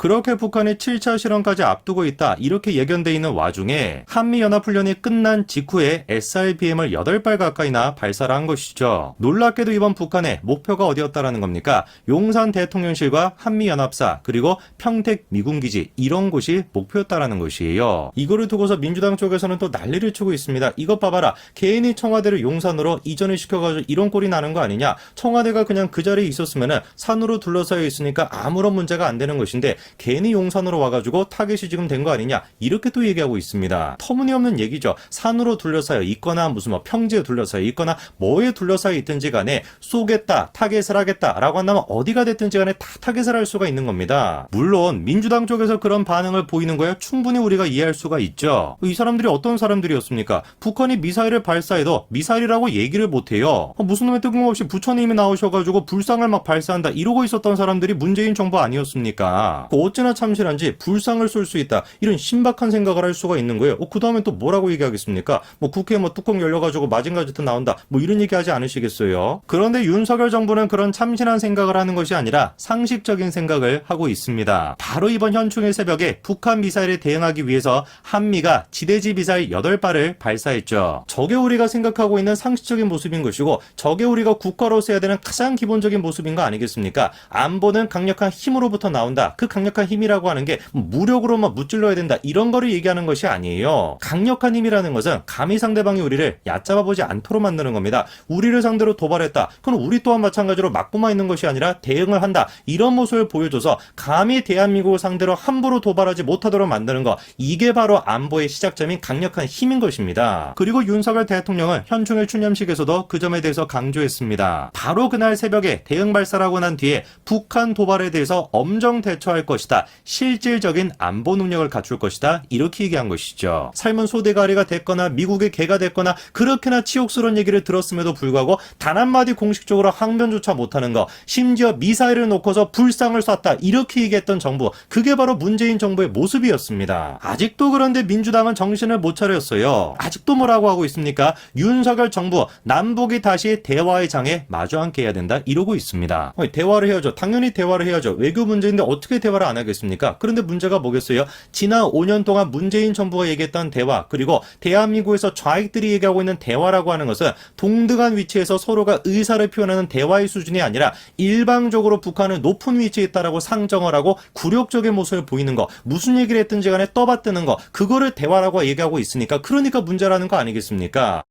그렇게 북한이 7차 실험까지 앞두고 있다 이렇게 예견돼 있는 와중에 한미연합훈련이 끝난 직후에 SIBM을 8발 가까이나 발사를 한 것이죠. 놀랍게도 이번 북한의 목표가 어디였다라는 겁니까? 용산 대통령실과 한미연합사 그리고 평택 미군기지 이런 곳이 목표였다라는 것이에요. 이거를 두고서 민주당 쪽에서는 또 난리를 치고 있습니다. 이것 봐봐라. 개인이 청와대를 용산으로 이전을 시켜가지고 이런 꼴이 나는 거 아니냐? 청와대가 그냥 그 자리에 있었으면은 산으로 둘러싸여 있으니까 아무런 문제가 안 되는 것인데 괜히 용산으로 와가지고 타겟이 지금 된 거 아니냐? 이렇게 또 얘기하고 있습니다. 터무니없는 얘기죠. 산으로 둘러싸여 있거나 무슨 뭐 평지에 둘러싸여 있거나 뭐에 둘러싸여 있든지 간에 쏘겠다, 타겟을 하겠다라고 한다면 어디가 됐든지 간에 다 타겟을 할 수가 있는 겁니다. 물론 민주당 쪽에서 그런 반응을 보이는 거야 충분히 우리가 이해할 수가 있죠. 이 사람들이 어떤 사람들이었습니까? 북한이 미사일을 발사해도 미사일이라고 얘기를 못해요. 어, 무슨 놈의 뜬금없이 부처님이 나오셔가지고 불상을 막 발사한다 이러고 있었던 사람들이 문재인 정부 아니었습니까? 그 어찌나 참신한지 불상을 쏠 수 있다 이런 신박한 생각을 할 수가 있는 거예요. 어, 그 다음에 또 뭐라고 얘기하겠습니까? 뭐 국회에 뭐 뚜껑 열려가지고 마징가 제트 나온다 뭐 이런 얘기 하지 않으시겠어요? 그런데 윤석열 정부는 그런 참신한 생각을 하는 것이 아니라 상식적인 생각을 하고 있습니다. 바로 이번 현충일 새벽에 북한 미사일에 대응하기 위해서 한미가 지대지 미사일 8발을 발사했죠. 저게 우리가 생각하고 있는 상식적인 모습인 것이고 저게 우리가 국가로서 해야 되는 가장 기본적인 모습인 거 아니겠습니까? 안보는 강력한 힘으로부터 나온다. 그 강력 한 힘이라고 하는 게 무력으로만 무찔러야 된다. 이런 거를 얘기하는 것이 아니에요. 강력한 힘이라는 것은 감히 상대방이 우리를 얕잡아 보지 않도록 만드는 겁니다. 우리를 상대로 도발했다. 그럼 우리 또한 마찬가지로 맞고만 있는 것이 아니라 대응을 한다. 이런 모습을 보여줘서 감히 대한민국을 상대로 함부로 도발하지 못하도록 만드는 것. 이게 바로 안보의 시작점인 강력한 힘인 것입니다. 그리고 윤석열 대통령은 현충일 추념식에서도 그 점에 대해서 강조했습니다. 바로 그날 새벽에 대응 발사라고 난 뒤에 북한 도발에 대해서 엄정 대처할 것이 다. 실질적인 안보 능력을 갖출 것이다. 이렇게 얘기한 것이죠. 삶은 소대가리가 됐거나 미국의 개가 됐거나 그렇게나 치욕스러운 얘기를 들었음에도 불구하고 단 한마디 공식적으로 항변조차 못하는 거 심지어 미사일을 놓고서 불상을 쐈다 이렇게 얘기했던 정부 그게 바로 문재인 정부의 모습이었습니다. 아직도 그런데 민주당은 정신을 못 차렸어요. 아직도 뭐라고 하고 있습니까? 윤석열 정부 남북이 다시 대화의 장에 마주 앉게 해야 된다 이러고 있습니다. 대화를 해야죠. 당연히 대화를 해야죠. 외교 문제인데 어떻게 대화를 안 하겠습니까? 그런데 문제가 뭐겠어요? 지난 5년 동안 문재인 정부가 얘기했던 대화 그리고 대한민국에서 좌익들이 얘기하고 있는 대화라고 하는 것은 동등한 위치에서 서로가 의사를 표현하는 대화의 수준이 아니라 일방적으로 북한은 높은 위치에 있다라고 상정을 하고 굴욕적인 모습을 보이는 거 무슨 얘기를 했든지 간에 떠받드는 거 그거를 대화라고 얘기하고 있으니까 그러니까 문제라는 거 아니겠습니까?